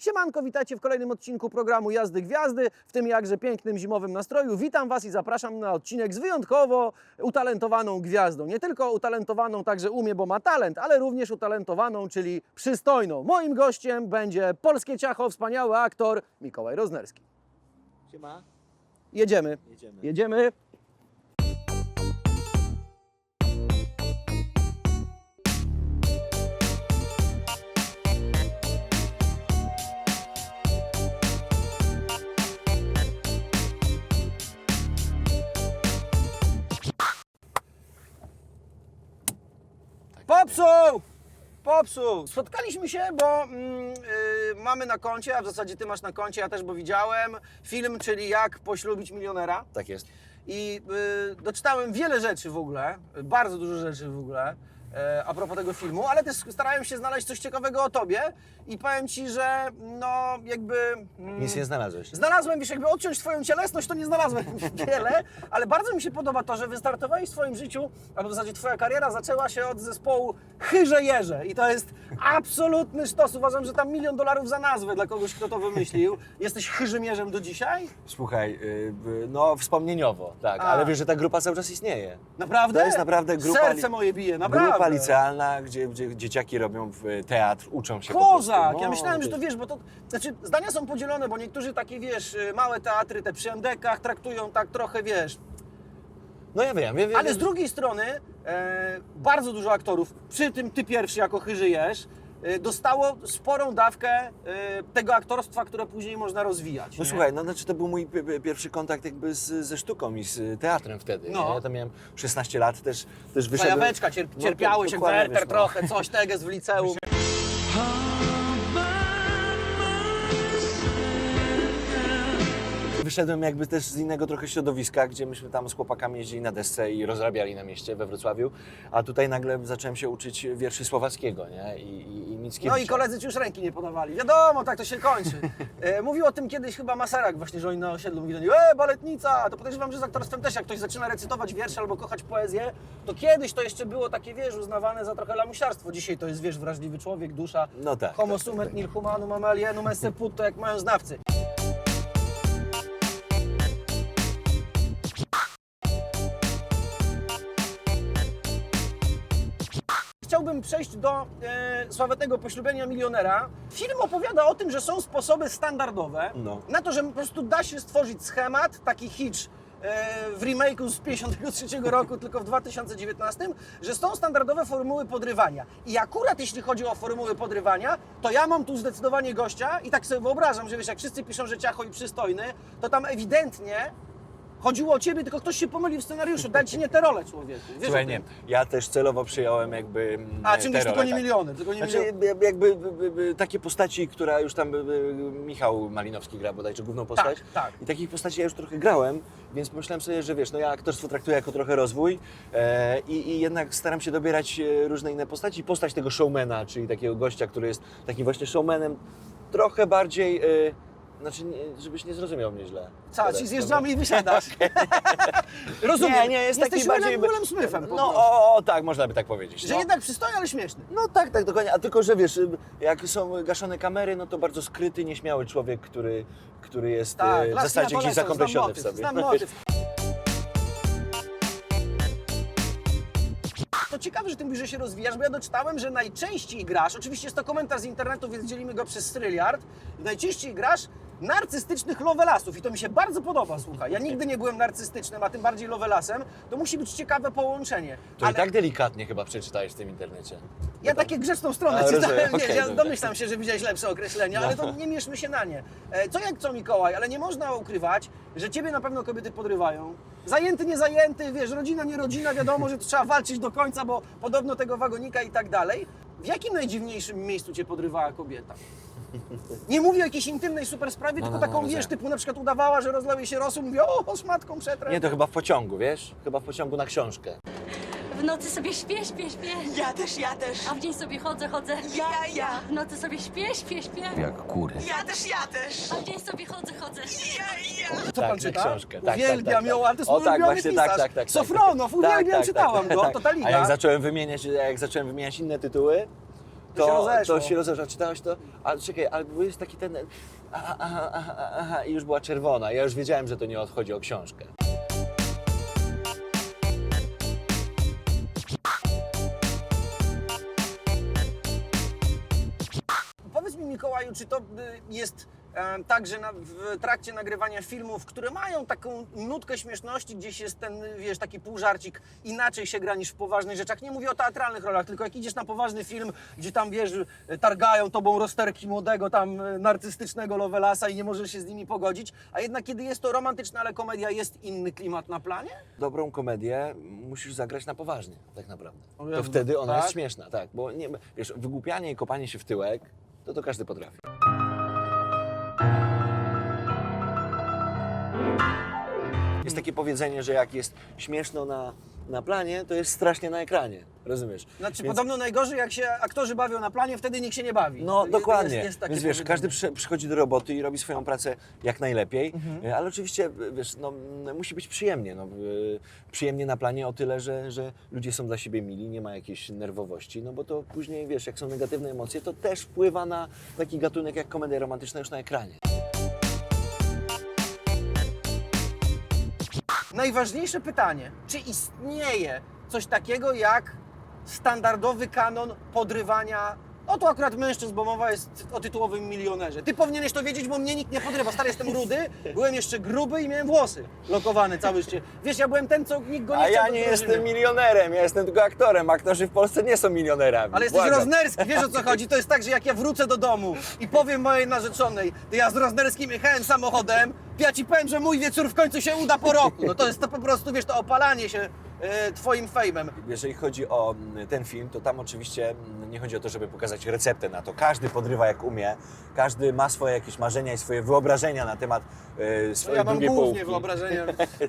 Siemanko, witajcie w kolejnym odcinku programu Jazdy Gwiazdy, w tym jakże pięknym zimowym nastroju. Witam Was i zapraszam na odcinek z wyjątkowo utalentowaną gwiazdą. Nie tylko utalentowaną także umie, bo ma talent, ale również utalentowaną, czyli przystojną. Moim gościem będzie polskie ciacho, wspaniały aktor Mikołaj Roznerski. Siema. Jedziemy. Jedziemy. Jedziemy. Popsuł! Spotkaliśmy się, bo mm, y, mamy na koncie, a w zasadzie ty masz na koncie, ja też, bo widziałem film, czyli jak poślubić milionera. Tak jest. I y, doczytałem wiele rzeczy w ogóle, bardzo dużo rzeczy w ogóle a propos tego filmu, ale też starałem się znaleźć coś ciekawego o tobie i powiem ci, że no jakby... mm, Nic nie znalazłeś. Znalazłem, wiesz, jakby odciąć twoją cielesność, to nie znalazłem wiele, ale bardzo mi się podoba to, że wystartowałeś w swoim życiu, albo w zasadzie twoja kariera zaczęła się od zespołu Chyże Jeże i to jest absolutny sztos. Uważam, że tam milion dolarów za nazwę dla kogoś, kto to wymyślił. Jesteś Chyżymierzem do dzisiaj? Słuchaj, y, y, no wspomnieniowo, tak, A. ale wiesz, że ta grupa cały czas istnieje. Naprawdę? To jest naprawdę grupa Serce moje bije, naprawdę. Grupa licealna, gdzie, gdzie dzieciaki robią w teatr, uczą się po Kozak! prostu. Ja No, myślałem, że to wiesz. bo to. Znaczy, zdania są podzielone, bo niektórzy takie, wiesz, y, małe teatry, te przy MDK-ach traktują tak trochę, wiesz. No ja wiem, ja wiem. Ale z drugiej strony, e, bardzo dużo aktorów, przy tym ty pierwszy jako chyżyjesz, dostało sporą dawkę e, tego aktorstwa, które później można rozwijać. No nie? słuchaj, no znaczy to był mój pi- pi- pierwszy kontakt jakby z, ze sztuką i z teatrem wtedy. No. Ja tam miałem 16 lat, też, też wyszedłem... Zajaweczka, cier, No, cierpiałeś jak dokładnie, Werter wiesz, no. trochę, coś teges w liceum. Wyszedłem jakby też z innego trochę środowiska, gdzie myśmy tam z chłopakami jeździli na desce i rozrabiali na mieście we Wrocławiu, a tutaj nagle zacząłem się uczyć wierszy słowackiego, nie? I, i, i Mickiewicza. No i koledzy ci już ręki nie podawali. Wiadomo, tak to się kończy. E, mówił o tym kiedyś chyba Masarak właśnie, że oni na osiedlu mówili e, baletnica! To podejrzewam, że z aktorstwem też, jak ktoś zaczyna recytować wiersze albo kochać poezję, to kiedyś to jeszcze było takie, wiesz, uznawane za trochę lamusiarstwo. Dzisiaj to jest, wiesz, wrażliwy człowiek, dusza. No tak. Homo tak, sumet tak, nil humanum amalienum esse putto, jak mają znawcy. Chciałbym przejść do e, sławetnego poślubienia milionera. Film opowiada o tym, że są sposoby standardowe No. na to, że po prostu da się stworzyć schemat, taki hitch e, w remake'u z 53 roku, tylko w 2019, że są standardowe formuły podrywania. I akurat jeśli chodzi o formuły podrywania, to ja mam tu zdecydowanie gościa i tak sobie wyobrażam, że wiesz, jak wszyscy piszą, że ciacho i przystojny, to tam ewidentnie chodziło o ciebie, tylko ktoś się pomylił w scenariuszu. Daj ci nie te role, człowieku. Wiesz Słuchaj, o tym? nie, ja też celowo przyjąłem jakby mm, A, te czym wiesz, tylko nie tak. miliony, tylko nie Znaczy, miliony. jakby, jakby by- by- takie postaci, która już tam Michał Malinowski gra bodajże główną postać. tak. I takich postaci ja już trochę grałem, więc pomyślałem sobie, że wiesz, no ja aktorstwo traktuję jako trochę rozwój e, i, i jednak staram się dobierać e, różne inne postaci. Postać tego showmana, czyli takiego gościa, który jest takim właśnie showmanem, trochę bardziej, e, znaczy, nie, żebyś nie zrozumiał mnie źle. Co, ci zjeżdżamy i wysiadasz. Rozumiem. Nie, nie, jest taki Jesteś bardziej... Willem, Willem Smithem po No, prostu. o, o, tak, można by tak powiedzieć. Że no. jednak przystojny, ale śmieszny. No tak, tak, dokładnie. A tylko, że wiesz, jak są gaszone kamery, no to bardzo skryty, nieśmiały człowiek, który, który jest Tak, e, w laski zasadzie gdzieś zakomplesiony w sobie. Znam motyw. Ciekawe, że ty mówisz, że się rozwijasz, bo ja doczytałem, że najczęściej grasz, oczywiście jest to komentarz z internetu, więc dzielimy go przez tryliard, najczęściej grasz narcystycznych lovelasów i to mi się bardzo podoba, słuchaj. Ja nigdy nie byłem narcystycznym, a tym bardziej lovelasem. To musi być ciekawe połączenie. To i tak delikatnie chyba przeczytałeś w tym internecie. Ja takie grzeczną stronę A, czytałem, rozumiem, wiesz, okej, ja dobra. domyślam się, że widziałeś lepsze określenia, ale to No. nie mieszmy się na nie. E, Co jak co, Mikołaj, ale nie można ukrywać, że ciebie na pewno kobiety podrywają. Zajęty, nie zajęty, wiesz, rodzina, nie rodzina, wiadomo, że trzeba walczyć do końca, bo podobno tego wagonika i tak dalej. W jakim najdziwniejszym miejscu cię podrywała kobieta? Nie mówię o jakiejś intymnej super sprawie, No, tylko no, no, taką, rozumiem. wiesz, typu na przykład udawała, że rozlał jej się rosół, mówię, o, szmatką przetrę. Nie, to chyba w pociągu, wiesz? Chyba w pociągu na książkę. W nocy sobie śpię, śpię, śpię. Ja też, ja też. A w dzień sobie chodzę, chodzę. Ja, ja. W nocy sobie śpię, śpię, śpię. Jak kury. Ja też, ja też. A w dzień sobie chodzę, chodzę. Co Tak, pan czyta? książkę. Tak, uwielbiam tak, tak, ją, tak. ale to jest O, tak, właśnie, pisarz. tak, tak, tak. Sofronow, Tak, uwielbiam, tak, czytałam tak, go, tak. A jak zacząłem wymieniać, jak zacząłem wymieniać inne tytuły, To się rozeszło. to się rozeszło. Czytałeś to? A czekaj, ale jest taki ten... Aha, aha, aha, aha, i już była czerwona. Ja już wiedziałem, że to nie chodzi o książkę. Powiedz mi Mikołaju, czy to y, jest e, tak, że na, w trakcie nagrywania filmów, które mają taką nutkę śmieszności, gdzieś jest ten, wiesz, taki półżarcik, inaczej się gra niż w poważnych rzeczach. Nie mówię o teatralnych rolach, tylko jak idziesz na poważny film, gdzie tam, wiesz, targają tobą rozterki młodego, tam e, narcystycznego Lovelasa i nie możesz się z nimi pogodzić, a jednak kiedy jest to romantyczna, ale komedia, jest inny klimat na planie? Dobrą komedię musisz zagrać na poważnie, tak naprawdę. To wtedy ona tak? jest śmieszna, tak. Bo nie, wiesz, wygłupianie i kopanie się w tyłek, to to każdy potrafi. Jest takie powiedzenie, że jak jest śmieszno na, na planie, to jest strasznie na ekranie. Rozumiesz? Znaczy, Więc- podobno najgorzej, jak się aktorzy bawią na planie, wtedy nikt się nie bawi. No Jest- dokładnie. Jest, jest Więc wiesz, każdy przy, przychodzi do roboty i robi swoją pracę jak najlepiej, Mhm. e, ale oczywiście wiesz, no, musi być przyjemnie. No, e, przyjemnie na planie o tyle, że, że ludzie są dla siebie mili, nie ma jakiejś nerwowości, no bo to później wiesz, jak są negatywne emocje, to też wpływa na taki gatunek jak komedia romantyczna już na ekranie. Najważniejsze pytanie, czy istnieje coś takiego jak standardowy kanon podrywania no to akurat mężczyzn, bo mowa jest o tytułowym milionerze. Ty powinieneś to wiedzieć, bo mnie nikt nie podrywa. Stary, jestem rudy, byłem jeszcze gruby i miałem włosy lokowane całe życie. Wiesz, ja byłem ten, co nikt go nie A chciał ja do nie drużyny. jestem milionerem, ja jestem tylko aktorem. Aktorzy w Polsce nie są milionerami. Ale jesteś Błagam. roznerski, wiesz o co chodzi? To jest tak, że jak ja wrócę do domu i powiem mojej narzeczonej, to ja z roznerskim jechałem samochodem, to ja ci powiem, że mój wieczór w końcu się uda po roku. No to jest to po prostu, wiesz, to opalanie się twoim fejmem. Jeżeli chodzi o mm, ten film, to tam oczywiście mm, nie chodzi o to, żeby pokazać receptę na to. Każdy podrywa jak umie, każdy ma swoje jakieś marzenia i swoje wyobrażenia na temat e, swojej ja mam drugiej głównie połówki. wyobrażenie.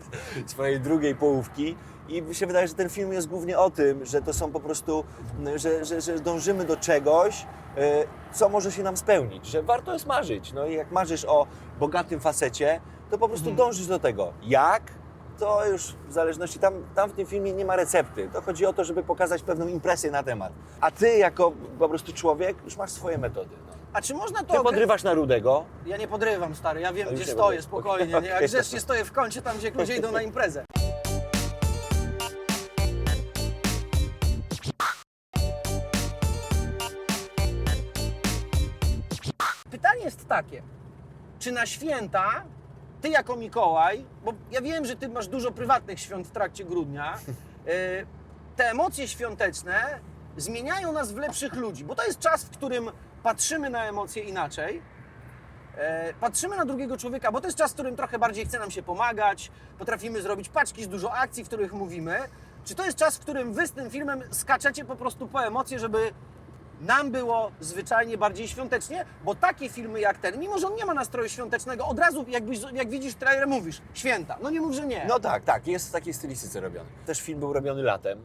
swojej drugiej połówki. I mi się wydaje, że ten film jest głównie o tym, że to są po prostu, mm, że, że, że dążymy do czegoś, e, co może się nam spełnić, że warto jest marzyć. No i jak marzysz o bogatym facecie, to po prostu dążysz do tego. Jak? To już w zależności, tam, tam w tym filmie nie ma recepty. To chodzi o to, żeby pokazać pewną impresję na temat. A ty jako po prostu człowiek już masz swoje metody. No. A czy można to... Ty okre- podrywasz na rudego, Ja nie podrywam, stary, ja wiem, już gdzie nie stoję, podrywasz. spokojnie. Nie? Jak Okej. grzecznie stoję w kącie, tam gdzie ludzie idą na imprezę. Pytanie jest takie, czy na święta ty jako Mikołaj, bo ja wiem, że ty masz dużo prywatnych świąt w trakcie grudnia, y, te emocje świąteczne zmieniają nas w lepszych ludzi, bo to jest czas, w którym patrzymy na emocje inaczej, e, patrzymy na drugiego człowieka, bo to jest czas, w którym trochę bardziej chce nam się pomagać, potrafimy zrobić paczki z dużo akcji, w których mówimy. Czy to jest czas, w którym wy z tym filmem skaczecie po prostu po emocje, żeby nam było zwyczajnie bardziej świątecznie, bo takie filmy jak ten, mimo że on nie ma nastroju świątecznego, od razu jakbyś, jak widzisz trailer mówisz, święta. No nie mów, że nie. No tak, tak, jest w takiej stylistyce robiony. Też film był robiony latem,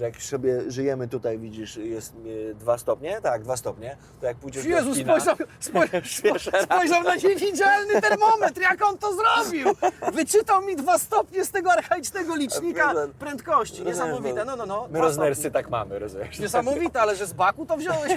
że jak sobie żyjemy tutaj, widzisz, jest e, dwa stopnie, tak, dwa stopnie, to jak pójdziesz do Jezu, kina... spojrzał, spoj, Świeża spojrzał na niewidzialny termometr, jak on to zrobił! Wyczytał mi dwa stopnie z tego archaicznego licznika Rozumiem. prędkości. Niesamowite, no, no, no. My dwa roznerscy stopnie. tak mamy, rozumiesz? Niesamowite, ale że z baku to wziąłeś.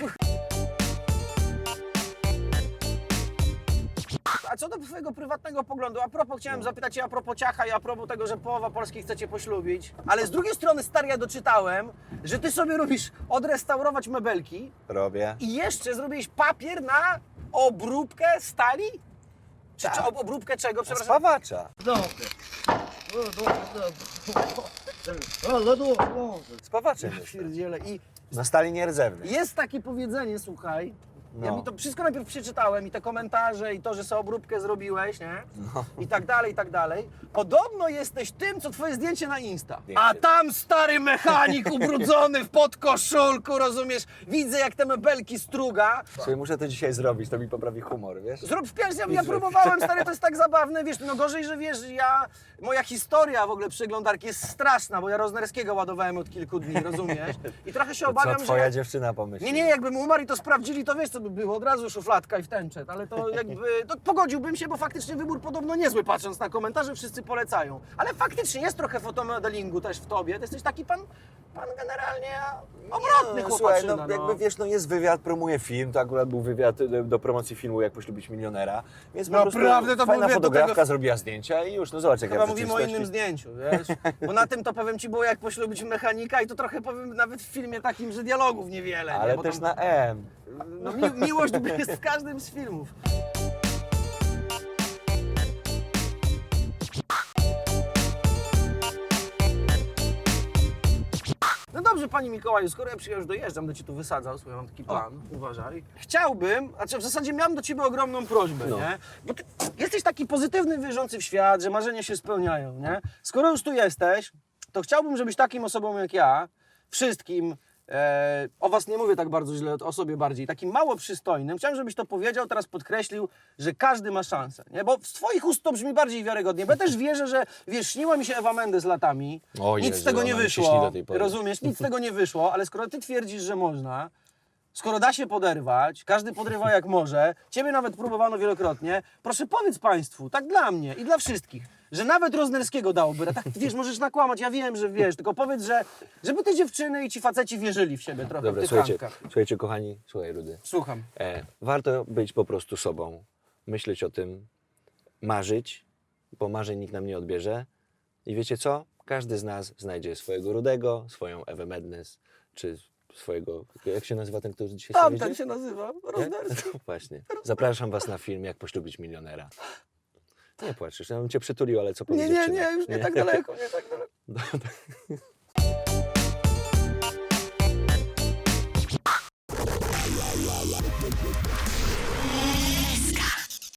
Co do Twojego prywatnego poglądu? A propos, chciałem zapytać Cię a propos ciacha i a propos tego, że połowa Polski chcecie poślubić. Ale z drugiej strony, stary, ja doczytałem, że Ty sobie robisz odrestaurować mebelki Robię. i jeszcze zrobiłeś papier na obróbkę stali? Czy, Tak. czy ob- obróbkę czego? Przepraszam. Spawacza. Spawaczem jest. Pierdziele. I Na stali nierdzewny. Jest takie powiedzenie, słuchaj. Ja No. mi to wszystko najpierw przeczytałem i te komentarze i to, że sobie obróbkę zrobiłeś, nie? No. I tak dalej, i tak dalej. Podobno jesteś tym, co twoje zdjęcie na Insta. A tam stary mechanik ubrudzony w podkoszulku, rozumiesz? Widzę jak te mebelki struga. Sobie muszę to dzisiaj zrobić, to mi poprawi humor, wiesz? Zrób w pierwszym, ja Zrób. próbowałem, stary, to jest tak zabawne, wiesz, no gorzej, że wiesz, ja, moja historia w ogóle przeglądarki jest straszna, bo ja Roznerskiego ładowałem od kilku dni, rozumiesz? I trochę się To obawiam, co twoja że... dziewczyna pomyśli? Nie, nie, jakbym umarł i to sprawdzili, to wiesz co, by było, od razu szufladka i w tęczet, ale to jakby, to pogodziłbym się, bo faktycznie wybór podobno niezły, patrząc na komentarze, wszyscy polecają. Ale faktycznie jest trochę fotomodelingu też w tobie, to jesteś taki pan, pan generalnie obrotny No. Słuchaj, no, jakby wiesz, no jest wywiad, promuje film, to akurat był wywiad do, do promocji filmu Jak poślubić milionera, więc prostu Naprawdę to fajna fotografka tego- zrobiła zdjęcia i już, no zobacz jak Chyba ja mówimy o innym zdjęciu, wiesz? Bo na tym to powiem ci było jak poślubić mechanika i to trochę powiem nawet w filmie takim, że dialogów niewiele. Ale nie? Też tam, na M. no, mi, miłość jest w każdym z filmów. No dobrze, Pani Mikołaju, skoro ja przyjechał, już dojeżdżam, do Cię tu wysadzał, słuchaj, mam taki plan, uważaj. Chciałbym, znaczy w zasadzie miałem do Ciebie ogromną prośbę, No. nie? Bo Ty jesteś taki pozytywny, wierzący w świat, że marzenia się spełniają, nie? Skoro już tu jesteś, to chciałbym, żebyś takim osobom jak ja, wszystkim, e, o Was nie mówię tak bardzo źle, o sobie bardziej, takim mało przystojnym, chciałem, żebyś to powiedział, teraz podkreślił, że każdy ma szansę, nie? Bo z Twoich ust to brzmi bardziej wiarygodnie, bo ja też wierzę, że, wiesz, śniła mi się Ewa Mendes latami, O nic Jezu, z tego nie ona mi się śni wyszło, do tej pory. rozumiesz, nic z tego nie wyszło, ale skoro Ty twierdzisz, że można, Skoro da się poderwać, każdy podrywa jak może, ciebie nawet próbowano wielokrotnie, proszę powiedz państwu, tak dla mnie i dla wszystkich, że nawet Roznerskiego dałoby, tak wiesz, możesz nakłamać, ja wiem, że wiesz, tylko powiedz, że żeby te dziewczyny i ci faceci wierzyli w siebie trochę, w Dobra, tych słuchajcie, słuchajcie kochani, słuchaj Rudy. Słucham. E, warto być po prostu sobą, myśleć o tym, marzyć, bo marzeń nikt nam nie odbierze. I wiecie co? Każdy z nas znajdzie swojego Rudego, swoją Ewę Mednes, czy swojego. Jak się nazywa ten, który dzisiaj Tam ten tak się nazywa. Rozdarski. Właśnie. Zapraszam Was na film Jak poślubić milionera. Nie płaczysz, ja bym Cię przytulił, ale co Nie, powiedzieć? nie, nie, już nie tak daleko, nie tak daleko. Tak no, tak.